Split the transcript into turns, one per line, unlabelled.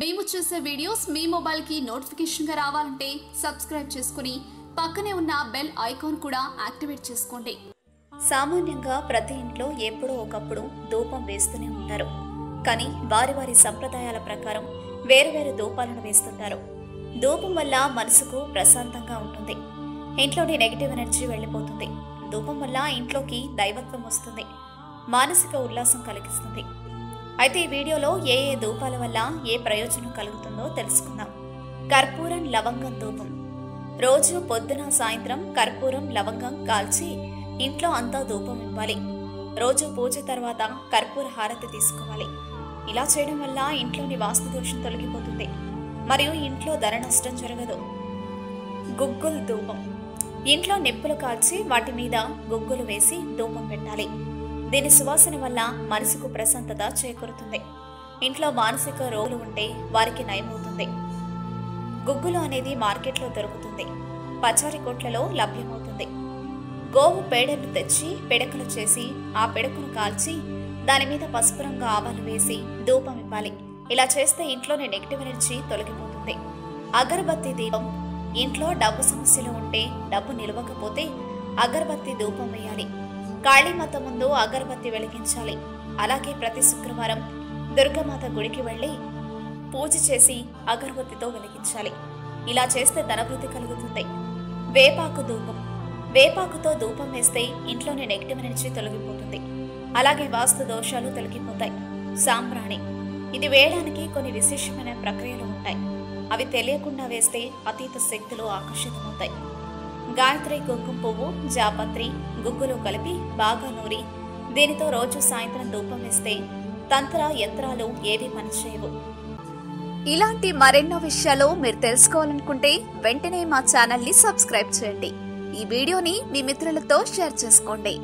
మేము చేసే వీడియోస్ మీ మొబైల్కి నోటిఫికేషన్గా రావాలంటే సబ్స్క్రైబ్ చేసుకుని పక్కనే ఉన్న బెల్ ఐకాన్ కూడా యాక్టివేట్ చేసుకోండి.
సామాన్యంగా ప్రతి ఇంట్లో ఎప్పుడో ఒకప్పుడు ధూపం వేస్తూనే ఉంటారు. కానీ వారి వారి సంప్రదాయాల ప్రకారం వేరువేరు ధూపాలను వేస్తుంటారు. ధూపం వల్ల మనసుకు ప్రశాంతంగా ఉంటుంది. ఇంట్లోని నెగిటివ్ ఎనర్జీ వెళ్ళిపోతుంది. ధూపం వల్ల ఇంట్లోకి దైవత్వం వస్తుంది. మానసిక ఉల్లాసం కలిగిస్తుంది. అయితే ఈ వీడియోలో ఏ ఏ ధూపాల వల్ల ఏ ప్రయోజనం కలుగుతుందో తెలుసుకుందాం. కర్పూరం లవంగం ధూపం. రోజు పొద్దున సాయంత్రం కర్పూరం లవంగం కాల్చి ఇంట్లో అంతా ధూపం ఇవ్వాలి. రోజు పూజ తర్వాత కర్పూర హారతి తీసుకోవాలి. ఇలా చేయడం వల్ల ఇంట్లోని వాస్తు దోషం తొలగిపోతుంది. మరియు ఇంట్లో ధర నష్టం జరగదు. గుగ్గులు ధూపం. ఇంట్లో నిప్పులు కాల్చి వాటి మీద గుగ్గులు వేసి ధూపం పెట్టాలి. దీని సువాసన వల్ల మనసుకు ప్రశాంతత చేకూరుతుంది. ఇంట్లో మానసిక రోగులు ఉంటే వారికి నయమవుతుంది. గుగ్గులు అనేది మార్కెట్లో దొరుకుతుంది. పచారి కొట్లలో లభ్యమవుతుంది. గోవు పేడను తెచ్చి పిడకలు చేసి ఆ పిడకను కాల్చి దాని మీద పసుపు రంగు ఆవాలు వేసి ధూపం ఇవ్వాలి. ఇలా చేస్తే ఇంట్లోని నెగిటివ్ ఎనర్జీ తొలగిపోతుంది. అగరబత్తి దీపం ఇంట్లో డబ్బు సమస్యలు ఉంటే డబ్బు నిలవకపోతే అగరబత్తి ధూపం వేయాలి. కాళీమాత ముందు అగరబత్తి వెలిగించాలి. అలాగే ప్రతి శుక్రవారం దుర్గమాత గుడికి వెళ్ళి పూజ చేసి అగరబత్తితో వెలిగించాలి. ఇలా చేస్తే ధనవృద్ధి కలుగుతుంది. వేపాకు ధూపం. వేపాకుతో ధూపం వేస్తే ఇంట్లోని నెగిటివ్ ఎనర్జీ తొలగిపోతుంది. అలాగే వాస్తు దోషాలు తొలగిపోతాయి. సాంబ్రాణి. ఇది వేయడానికి కొన్ని విశేషమైన ప్రక్రియలు ఉంటాయి. అవి తెలియకుండా వేస్తే అతీత శక్తులు ఆకర్షితమవుతాయి. గాయత్రి కుంకుమ పువ్వు జాపత్రి గుగ్గులు కలిపి బాగా నూరి దీనితో రోజు సాయంత్రం ధూపం వేస్తే తంత్ర యంత్రాలు ఏవి పనిచేయవు.
ఇలాంటి మరెన్నో విషయాలు మీరు తెలుసుకోవాలనుకుంటే వెంటనే మా ఛానల్ని సబ్స్క్రైబ్ చేయండి. ఈ వీడియోని మీ మిత్రులతో షేర్ చేసుకోండి.